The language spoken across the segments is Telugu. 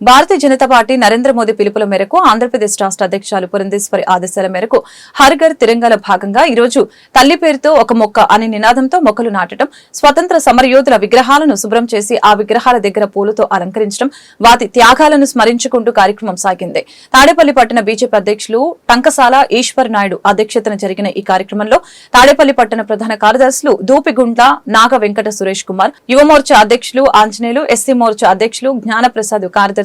భారతీయ జనతా పార్టీ నరేంద్ర మోదీ పిలుపుల మేరకు ఆంధ్రప్రదేశ్ రాష్ట్ర అధ్యక్షులు పురంధేశ్వరి ఆదేశాల మేరకు హర్ఘర్ తిరంగాల భాగంగా ఈ రోజు తల్లి పేరుతో ఒక మొక్క అనే నినాదంతో మొక్కలు నాటడం స్వతంత్ర సమరయోధుల విగ్రహాలను శుభ్రం చేసి ఆ విగ్రహాల దగ్గర పూలతో అలంకరించడం వాటి త్యాగాలను స్మరించుకుంటూ కార్యక్రమం సాగింది. తాడేపల్లి పట్టణ బీజేపీ అధ్యక్షులు టంకసాల ఈశ్వర్ నాయుడు అధ్యక్షతన జరిగిన ఈ కార్యక్రమంలో తాడేపల్లి పట్టణ ప్రధాన కార్యదర్శులు దూపిగుండ్ల నాగ వెంకట సురేష్ కుమార్ యువమోర్చా అధ్యక్షులు ఆంజనేయులు ఎస్సీ మోర్చా అధ్యక్షులు జ్ఞానప్రసాద్ కార్యదర్శి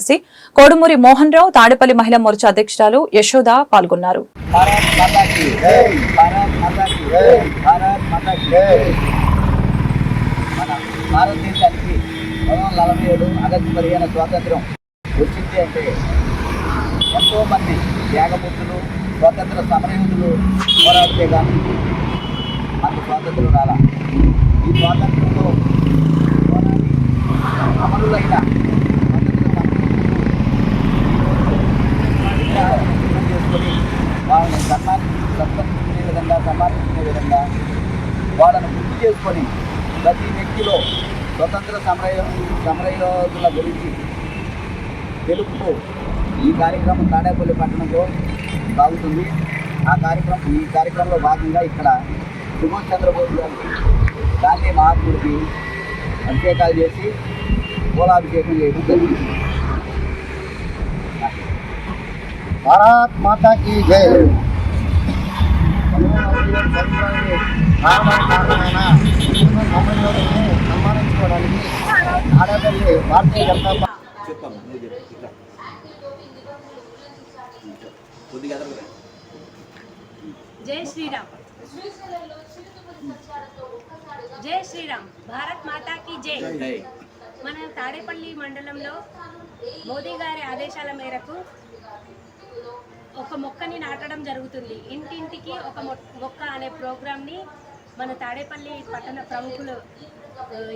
కోడుమూరి మోహన్ రావు తాడేపల్లి మహిళా మోర్చా అధ్యక్షురాలు యశోద పాల్గొన్నారు. భారతదేశానికి నలభై ఏడు ఆగస్టు పదిహేను స్వాతంత్రం వచ్చింది అంటే త్యాగమూర్తులు స్వాతంత్ర సమరయోధులు పోరాడితే కానీ మనకు స్వాతంత్రం రాలా ఈ స్వాతంత్రంలో పోరాడి అమరులైన స్వాతంత్ర సమరయోధులు చేసుకొని వాళ్ళని సన్మాని సత్కరించుకునే విధంగా సన్మానించుకునే విధంగా వాళ్ళను గుర్తు చేసుకొని ప్రతి వ్యక్తిలో స్వతంత్ర సమరయ సమరయోధుల గురించి తెలుపుతూ ఈ కార్యక్రమం తాడేపల్లి పట్టణంలో సాగుతుంది. ఆ కార్యక్రమం ఈ కార్యక్రమంలో భాగంగా ఇక్కడ సుభాష్ చంద్రబోస్ గారికి గాంధీ మహాత్ముడికి అభిషేకాలు చేసి పూలాభిషేకం చేయడం జరిగింది. భారత్ జై ఆడపల్లి భారతీయ జనతా పార్టీ జై శ్రీరామ్. జై శ్రీరామ్. భారత్ మాతాకి జై. మన తాడేపల్లి మండలంలో మోదీ గారి ఆదేశాల మేరకు ఒక మొక్కని నాటడం జరుగుతుంది. ఇంటింటికి ఒక మొక్క అనే ప్రోగ్రామ్ని మన తాడేపల్లి పట్టణ ప్రముఖులు